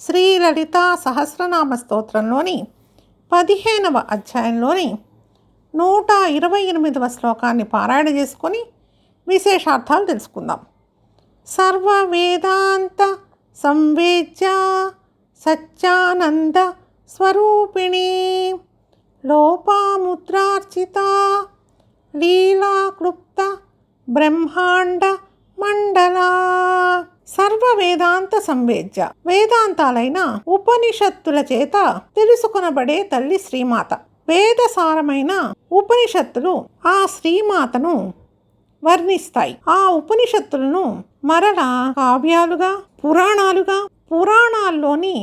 శ్రీ లలితా సహస్రనామ స్తోత్రంలోని పదిహేనవ అధ్యాయంలోని నూట ఇరవై ఎనిమిదవ శ్లోకాన్ని పారాయణ చేసుకొని విశేషార్థాలు తెలుసుకుందాం. సర్వ వేదాంత సంవేద్య సత్యానంద స్వరూపిణి లోపాముద్రార్చిత లీలాక్లుప్త బ్రహ్మాండ మండలా సర్వ వేదాంత సంవేద్య వేదాంతాలైన ఉపనిషత్తుల చేత తెలుసుకొనబడే తల్లి శ్రీమాత. వేదసారమైన ఉపనిషత్తులు ఆ శ్రీమాతను వర్ణిస్తాయి. ఆ ఉపనిషత్తులను మరల కావ్యాలుగా పురాణాలుగా పురాణాల్లోని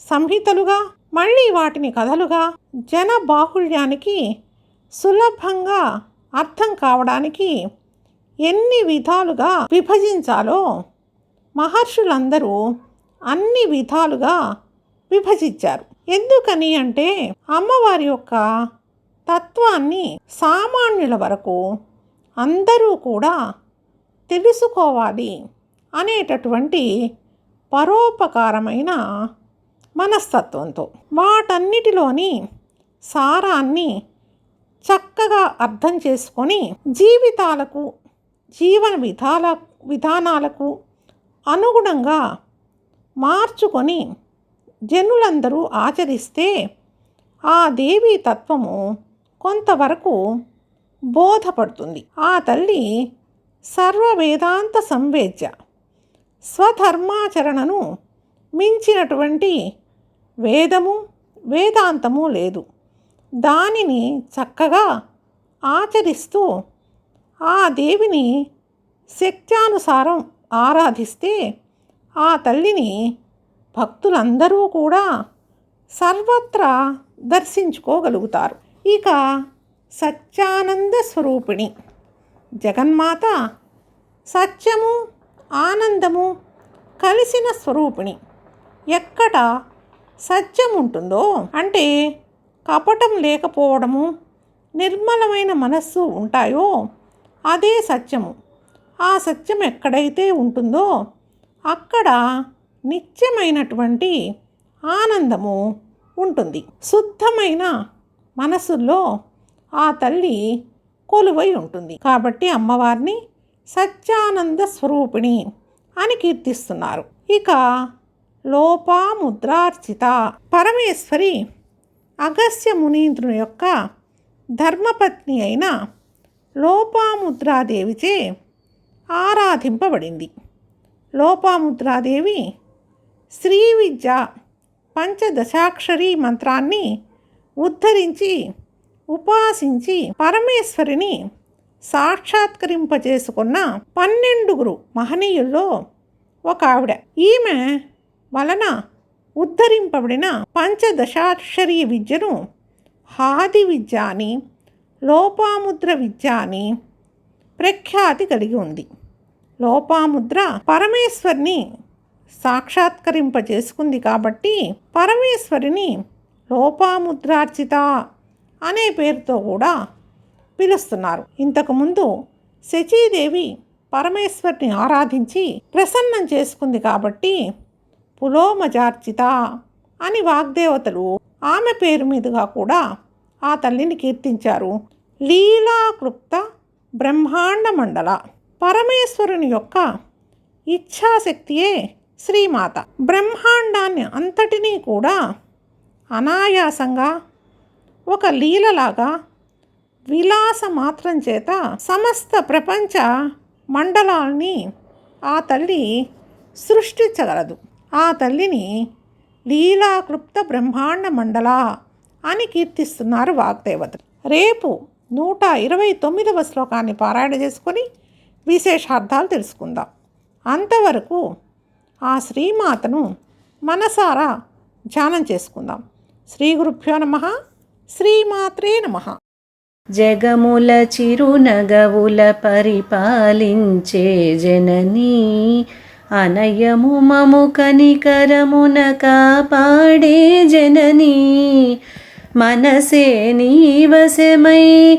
సంహితలుగా మళ్ళీ వాటిని కథలుగా జన బాహుళ్యానికి సులభంగా అర్థం కావడానికి ఎన్ని విధాలుగా విభజించాలో మహర్షులందరూ అన్ని విధాలుగా విభజించారు. ఎందుకని అంటే అమ్మవారి యొక్క తత్వాన్ని సామాన్యుల వరకు అందరూ కూడా తెలుసుకోవాలి అనేటటువంటి పరోపకారమైన మనస్తత్వంతో వాటన్నిటిలోని సారాన్ని చక్కగా అర్థం చేసుకొని జీవితాలకు జీవన విధాల విధానాలకు అనుగుణంగా మార్చుకొని జనులందరూ ఆచరిస్తే ఆ దేవీ తత్వము కొంతవరకు బోధపడుతుంది. ఆ తల్లి సర్వ వేదాంత సంవేద్య. స్వధర్మాచరణను మించినటువంటి వేదము వేదాంతము లేదు. దానిని చక్కగా ఆచరిస్తూ ఆ దేవిని శక్త్యానుసారం ఆరాధిస్తే ఆ తల్లిని భక్తులందరూ కూడా సర్వత్రా దర్శించుకోగలుగుతారు. ఇక సత్యానంద స్వరూపిణి. జగన్మాత సత్యము ఆనందము కలిసిన స్వరూపిణి. ఎక్కడ సత్యం ఉంటుందో అంటే కపటం లేకపోవడము నిర్మలమైన మనస్సు ఉంటాయో అదే సత్యము. ఆ సత్యం ఎక్కడైతే ఉంటుందో అక్కడ నిత్యమైనటువంటి ఆనందము ఉంటుంది. శుద్ధమైన మనసుల్లో ఆ తల్లి కొలువై ఉంటుంది. కాబట్టి అమ్మవారిని సత్యానంద స్వరూపిణి అని కీర్తిస్తున్నారు. ఇక లోపాముద్రార్చిత పరమేశ్వరి అగస్య మునీంద్రుని యొక్క ధర్మపత్ని అయిన లోపాముద్రాదేవిచే ఆరాధింపబడింది. లోపాముద్రాదేవి శ్రీ విద్య పంచదశాక్షరి మంత్రాన్ని ఉద్ధరించి ఉపాసించి పరమేశ్వరిని సాక్షాత్కరింపజేసుకున్న పన్నెండుగురు మహనీయుల్లో ఒక ఆవిడ. ఈమె వలన ఉద్ధరింపబడిన పంచదశాక్షరీ విద్యను హాది విద్య అని లోపాముద్ర విద్య అని ప్రఖ్యాతి కలిగి ఉంది. లోపాముద్ర పరమేశ్వరిని సాక్షాత్కరింపజేసుకుంది కాబట్టి పరమేశ్వరిని లోపాముద్రార్చిత అనే పేరుతో కూడా పిలుస్తున్నారు. ఇంతకుముందు శచీదేవి పరమేశ్వరిని ఆరాధించి ప్రసన్నం చేసుకుంది కాబట్టి పులోమజార్చిత అని వాగ్దేవతలు ఆమె పేరు మీదుగా కూడా ఆ తల్లిని కీర్తించారు. లీలాక్లుప్త బ్రహ్మాండ మండల పరమేశ్వరుని యొక్క ఇచ్ఛాశక్తియే శ్రీమాత. బ్రహ్మాండాన్ని అంతటినీ కూడా అనాయాసంగా ఒక లీలలాగా విలాస మాత్రం చేత సమస్త ప్రపంచ మండలాల్ని ఆ తల్లి సృష్టించగలదు. ఆ తల్లిని లీలాకృప్త బ్రహ్మాండ మండల అని కీర్తిస్తున్నారు వాగ్దేవతలు. రేపు నూట ఇరవై తొమ్మిదవ శ్లోకాన్ని పారాయణ చేసుకొని విశేషార్థాలు తెలుసుకుందాం. అంతవరకు ఆ శ్రీమాతను మనసారా ధ్యానం చేసుకుందాం. శ్రీ గురుభ్యో నమ శ్రీమాత్రే నమ. జగముల చిరునగవుల పరిపాలించే జననీ అనయము మము కనికరమున కాపాడే జననీ. మనసే నీవశమై